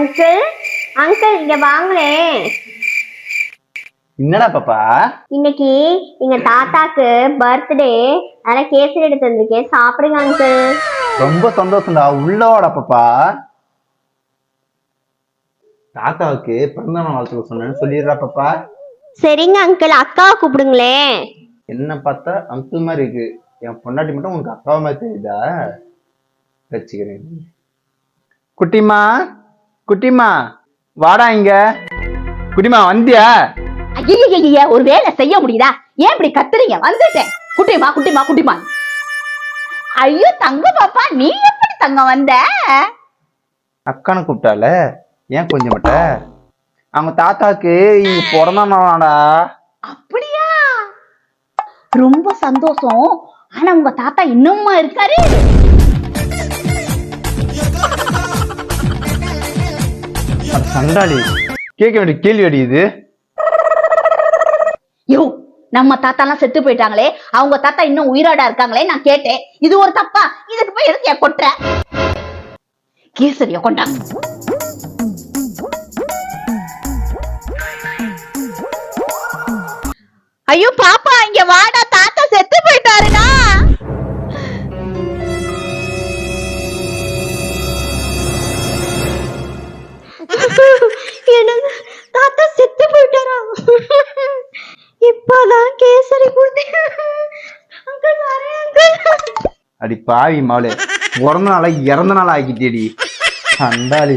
Uncle uncle இங்க வாங்களேன் என்னடா பாப்பா? இன்னைக்கு எங்க தாத்தாக்கு பர்த்டே அதனால கேசரி எடுத்து வந்திருக்கேன். சாப்பிடுங்க அங்கிள். ரொம்ப சந்தோஷம்டா. உள்ளவாடா பாப்பா. தாத்தாவுக்கு பிறந்த நாள் வாழ்த்துக்கள் சொன்னேன்னு சொல்லிடுறா பாப்பா. சரிங்க அங்கிள். அக்காவை கூப்பிடுங்களேன். என்ன பார்த்தா அங்கிள் மாதிரி இருக்கு. என் பொண்டாட்டி மட்டும் உனக்கு அக்காவை மாதிரி தெரியுதா? வச்சுக்கிறேன். குட்டிமா குட்டிமா வாடா இங்க. குட்டிமா வந்தியா? ஐயா ஒரு வேலை செய்ய முடியுதா? ஏன் இப்படி கத்துறீங்க? வந்துட்டேன். குட்டிமா குட்டிமா குட்டிமா ஐயோ தங்க பாப்பா நீ எப்படி தங்க வந்த? அக்கானு கூப்பிட்டால? ஏன் கொஞ்சம் மட்ட அவங்க தாத்தாக்கு இங்க பிறந்த நாளாடா அப்படியா? ரொம்ப சந்தோஷம். ஆனா உங்க தாத்தா இன்னுமா இருக்காரு? சண்டாளி. கேட்க வேண்டிய கேள்வி அடி இது. யோ நம்ம தாத்தா எல்லாம் செத்து போயிட்டாங்களே. அவங்க தாத்தா இன்னும் உயிரோட இருக்காங்களே நான் கேட்டேன். இது ஒரு தப்பா? இதுக்கு போய் எதுக்கு கொட்ட கொட்டுற? கேசரிய கொண்டா. ஐயோ பாப்பா இங்க வாடா கேசரி வரேன் அடி பாவி மாவளே பிறந்த நாளா இறந்த நாள் ஆக்கிட்டேடி சண்டாளி.